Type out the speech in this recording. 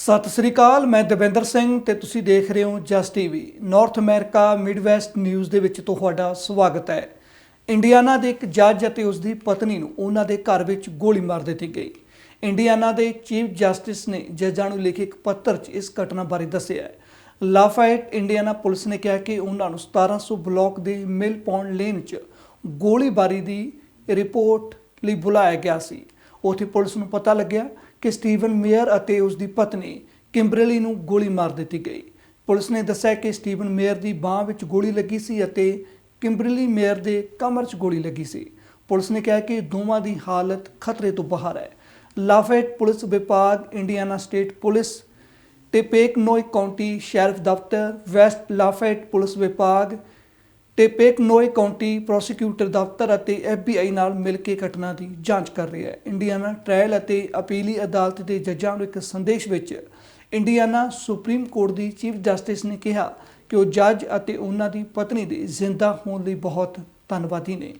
ਸਤਿ ਸ੍ਰੀ ਅਕਾਲ, ਮੈਂ ਦਵਿੰਦਰ ਸਿੰਘ ਤੇ ਤੁਸੀਂ ਦੇਖ ਰਹੇ ਹੋ Jus TV. North America Midwest news ਦੇ ਵਿੱਚ ਤੁਹਾਡਾ ਸਵਾਗਤ ਹੈ। ਇੰਡੀਆਨਾ ਦੇ ਇੱਕ ਜੱਜ ਅਤੇ ਉਸ ਦੀ ਪਤਨੀ ਨੂੰ ਉਹਨਾਂ ਦੇ ਘਰ ਵਿੱਚ ਗੋਲੀ ਮਾਰ ਦਿੱਤੀ ਗਈ। ਇੰਡੀਆਨਾ ਦੇ ਚੀਫ ਜਸਟਿਸ ਨੇ ਜੱਜਾਂ ਨੂੰ ਲਿਖੇ ਇੱਕ ਪੱਤਰ 'ਚ ਇਸ ਘਟਨਾ ਬਾਰੇ ਦੱਸਿਆ ਹੈ। ਲਾਫਾਇਟ ਇੰਡੀਆਨਾ ਪੁਲਿਸ ਨੇ ਕਿਹਾ ਕਿ ਉਹਨਾਂ ਨੂੰ 1700 ਬਲਾਕ ਦੇ ਮਿਲ ਪੌਂਡ ਲੇਨ 'ਚ ਗੋਲੀਬਾਰੀ ਦੀ ਰਿਪੋਰਟ ਲਈ ਬੁਲਾਇਆ ਗਿਆ ਸੀ। ਉੱਥੇ ਪੁਲਿਸ ਨੂੰ ਪਤਾ ਲੱਗਿਆ ਕਿ ਸਟੀਵਨ ਮੇਅਰ ਅਤੇ ਉਸ ਦੀ ਪਤਨੀ ਕਿੰਬਰਲੀ ਨੂੰ ਗੋਲੀ ਮਾਰ ਦਿੱਤੀ ਗਈ। ਪੁਲਿਸ ਨੇ ਦੱਸਿਆ ਕਿ ਸਟੀਵਨ ਮੇਅਰ ਦੀ ਬਾਹ ਵਿੱਚ ਗੋਲੀ ਲੱਗੀ ਸੀ ਅਤੇ ਕਿੰਬਰਲੀ ਮੇਅਰ ਦੇ ਕਮਰ 'ਚ ਗੋਲੀ ਲੱਗੀ ਸੀ। ਪੁਲਿਸ ਨੇ ਕਿਹਾ ਕਿ ਦੋਵਾਂ ਦੀ ਹਾਲਤ ਖਤਰੇ ਤੋਂ ਬਾਹਰ ਹੈ। ਲਾਫੇਟ ਪੁਲਿਸ ਵਿਭਾਗ, Indiana state police Tippecanoe county sheriff ਦਫ਼ਤਰ, ਵੈਸਟ ਲਾਫੇਟ ਪੁਲਿਸ ਵਿਭਾਗ ਟੇਪੇਕਨੋਈ ਕਾਉਂਟੀ ਪ੍ਰੋਸੀਕਿਊਟਰ ਦਫ਼ਤਰ ਅਤੇ FBI ਨਾਲ ਮਿਲ ਕੇ ਘਟਨਾ ਦੀ ਜਾਂਚ ਕਰ ਰਿਹਾ ਹੈ। ਇੰਡੀਆਨਾ ਟ੍ਰਾਇਲ ਅਤੇ ਅਪੀਲੀ ਅਦਾਲਤ ਦੇ ਜੱਜਾਂ ਨੂੰ ਇੱਕ ਸੰਦੇਸ਼ ਵਿੱਚ ਇੰਡੀਆਨਾ ਸੁਪਰੀਮ ਕੋਰਟ ਦੀ ਚੀਫ ਜਸਟਿਸ ਨੇ ਕਿਹਾ ਕਿ ਉਹ ਜੱਜ ਅਤੇ ਉਹਨਾਂ ਦੀ ਪਤਨੀ ਦੇ ਜ਼ਿੰਦਾ ਹੋਣ ਲਈ ਬਹੁਤ ਧੰਨਵਾਦੀ ਨੇ।